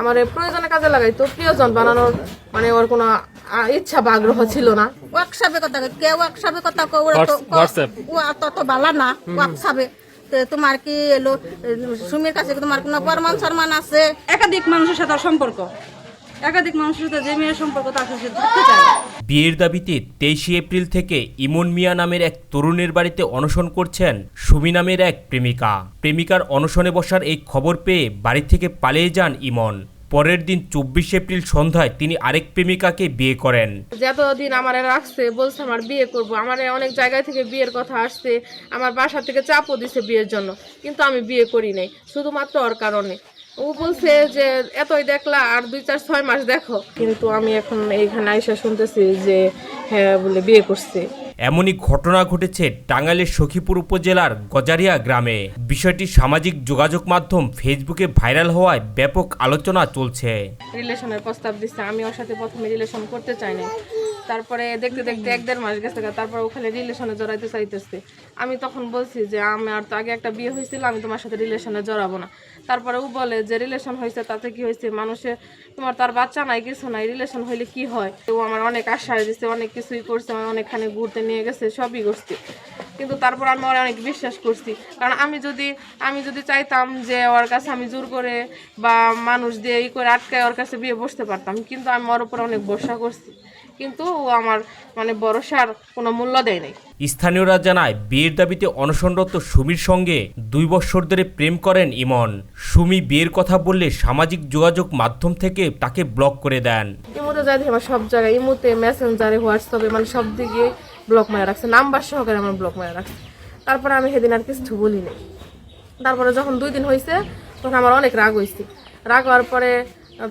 আমার প্রয়োজনে কাজে লাগাইতো প্রিয়জন বানানোর মানে ওর কোনো ইচ্ছা বা আগ্রহ ছিল না। ওয়ার্কশপে কথা। কে ওয়ার্কশপে কথা কো ওরা তো ও তত ভালো না ওয়ার্কশপে তোমার কি এলো সুমির কাছে তোমার কোনো প্রমাণ সরমান আছে? একাধিক মানুষের সাথে সম্পর্ক। একাধিক মানুষের সাথে যে মেয়ের সম্পর্ক তার সাথে সে থাকতে চায় বিয়ের দাবিতে তেইশে এপ্রিল থেকে ইমন মিয়া নামের এক তরুণের বাড়িতে অনশন করছেন সুমি নামের এক প্রেমিকা। প্রেমিকার অনশনে বসার এই খবর পেয়ে বাড়ি থেকে পালিয়ে যান ইমন। পরের দিন চব্বিশ এপ্রিল সন্ধ্যায় তিনি আরেক প্রেমিকাকে বিয়ে করেন। যে এতদিন আমার রাখছে বলছে আমার বিয়ে করব আমার অনেক জায়গায় থেকে বিয়ের কথা আসছে আমার বাসা থেকে চাপও দিছে বিয়ের জন্য কিন্তু আমি বিয়ে করি নাই শুধুমাত্র ওর কারণে। ও বলছে যে এতই দেখলা আর দুই চার ছয় মাস দেখো। কিন্তু আমি এখন এইখানে আইসা শুনতেছি যে হ্যাঁ বলে বিয়ে করছে। এমনই ঘটনা ঘটেছে টাঙ্গাইলের সখীপুর উপজেলার গজারিয়া গ্রামে। বিষয়টি সামাজিক যোগাযোগ মাধ্যম ফেসবুকে ভাইরাল হওয়ায় ব্যাপক আলোচনা চলছে। রিলেশনের প্রস্তাব দিচ্ছে আমি ওর সাথে প্রথমে রিলেশন করতে চাই না তারপরে দেখতে দেখতে এক দেড় মাস গেছে তারপর ওখানে রিলেশনে জড়াইতে চাইতেছে। আমি তখন বলছি যে আমার তো আগে একটা বিয়ে হয়েছিল, আমি তোমার সাথে রিলেশনে জড়াবো না। তারপরে ও বলে যে, রিলেশন হয়েছে, তাতে কি হয়েছে? মানুষে, তোমার তার বাচ্চা নাই, কিছু নাই, রিলেশন হইলে কি হয়? ও আমার অনেক আশ্বাস দিচ্ছে অনেক কিছুই করছে, আমার অনেকখানে ঘুরতে নিয়ে গেছে, সবই করছে। কিন্তু তারপর আমি ওর অনেক বিশ্বাস করছি। কারণ আমি যদি আমি যদি চাইতাম যে, ওর কাছে আমি জোর করে বা মানুষ দিয়ে ই করে আটকায় ওর কাছে বিয়ে বসতে পারতাম, কিন্তু আমি ওর উপর অনেক ভরসা করছি। কিন্তু ও আমার মানে ভরসার কোনো মূল্য দেয় নাই। স্থানীয়রা জানায় বিয়ের দাবিতে অনশনরত সুমির সঙ্গে দুই বছর ধরে প্রেম করেন ইমন। সুমি বিয়ের কথা বললে সামাজিক যোগাযোগ মাধ্যম থেকে তাকে ব্লক করে দেন। ইমোতে যাই দেখি আমার সব জায়গায় ইমোতে মেসেঞ্জারে হোয়াটসঅ্যাপে মানে সব দিকে ব্লক মারা রাখছে। নাম্বার সহকারে আমার ব্লক মারা রাখছে। তারপরে আমি সেদিন আর কিছু বলি নাই। তারপরে যখন দুই দিন হয়েছে তখন আমার অনেক রাগ হয়েছে রাগ হওয়ার পরে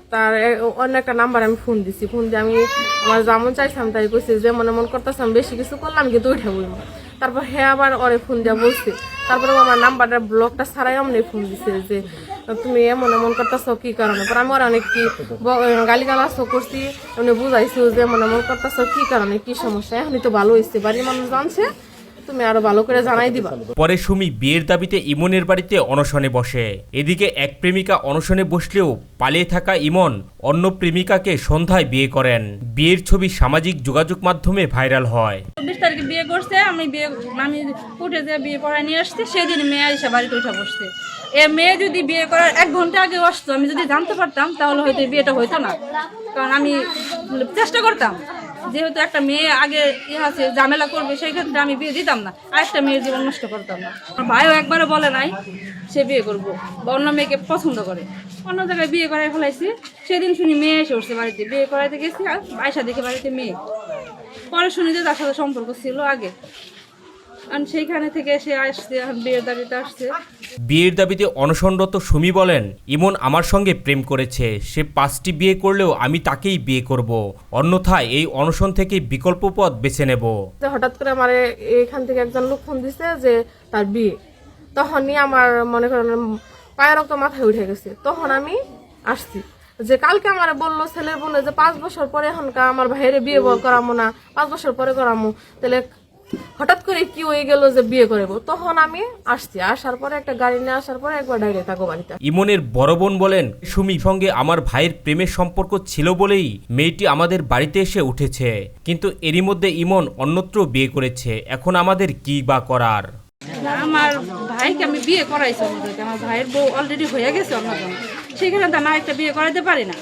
তার এ- অন্য একটা নাম্বার আমি ফোন দিছি। ফোন দিয়ে আমি আমার যেমন চাইছিলাম তাই কইছি, যে মনে মন করতেছিলাম বেশি কিছু করলাম, কিন্তু উঠে বলব। তারপর হ্যাঁ আবার ওরে ফোন দিয়া বলছে। তারপরে আমার নাম্বারটা ব্লকটা ছাড়াই আমি ফোন দিছে যে, তুমি এমন এমন করতেছ কি কারণে? পর আমি ওর অনেক কি গালি গালাসও করছি, এমনি বুঝাইছি যে এমন এমন করতেছ কি কারণে, কি সমস্যা? এখনই তো ভালো হয়েছে বাড়ির মানুষ জানছে তুমি আরও ভালো করে জানাই দিবা। পরে সুমি বিয়ের দাবিতে ইমনের বাড়িতে অনশনে বসে। এদিকে এক প্রেমিকা অনশনে বসলেও পালিয়ে থাকা ইমন অন্য প্রেমিকাকে সন্ধ্যায় বিয়ে করেন। বিয়ের ছবি সামাজিক যোগাযোগ মাধ্যমে ভাইরাল হয়। চব্বিশ তারিখে বিয়ে করছে আমি বিয়ে আমি উঠে যে বিয়ে পড়ায় নিয়ে আসছি সেদিন মেয়ে এসে বাড়িতে উঠে বসছে। এ মেয়ে যদি বিয়ে করার এক ঘণ্টা আগে আসতো আমি যদি জানতে পারতাম তাহলে হয়তো বিয়েটা হইতো না। কারণ আমি চেষ্টা করতাম। যেহেতু একটা মেয়ে আগে ইয়ে আছে, ঝামেলা করবে সেই ক্ষেত্রে আমি বিয়ে দিতাম না। আর একটা মেয়ের জীবন নষ্ট করতাম না। আমার ভাইও একবারও বলে নাই, সে বিয়ে করব। বা অন্য মেয়েকে পছন্দ করে। অন্য জায়গায় বিয়ে করাই ফেলাইছি। সেদিন শুনি মেয়ে এসে উঠছে বাড়িতে। বিয়ে করাইতে গেছি আর আয়সা দেখে বাড়িতে মেয়ে। পরে শুনি যে তার সাথে সম্পর্ক ছিল আগে। আর সেইখানে থেকে সে আসছে বিয়ের দাবিতে আসছে। বিয়ের দাবিতে অনশনরত সুমি বলেন, ইমন আমার সঙ্গে প্রেম করেছে। সে পাঁচটি বিয়ে করলেও আমি তাকেই বিয়ে করব। অন্যথায় এই অনশন থেকে বিকল্প পথ বেছে নেব। হঠাৎ করে আমার এখান থেকে একজন লোক ফোন দিছে যে, তার বিয়ে। তখনই আমার মনে করেন পায়ের রক্ত মাথায় উঠে গেছে। তখন আমি আসছি। যে কালকে আমার বলল ছেলের বলে যে, পাঁচ বছর পরে এখনকার আমার ভাইয়ের বিয়ে করামো না। পাঁচ বছর পরে করামো। তাহলে হঠাৎ করে কি হয়ে গেল যে বিয়ে করব তখন আমি আসছি। আসার পরে একটা গাড়ি নিয়ে আসার পরে একবার ডাইরেক্ট তাকে বাড়িতে ইমনের বড় বোন বলেন সুমি সঙ্গে আমার ভাইয়ের প্রেমের সম্পর্ক ছিল বলেই মেয়েটি আমাদের বাড়িতে এসে উঠেছে। কিন্তু এরই মধ্যে ইমন অন্যত্র বিয়ে করেছে। এখন আমাদের কি বা করার? আমার ভাইকে আমি বিয়ে করাইছি আমার ভাইয়ের বউ অলরেডি হয়ে গেছে অন্যজন সেখানে তো আমি একটা বিয়ে করাইতে পারি না।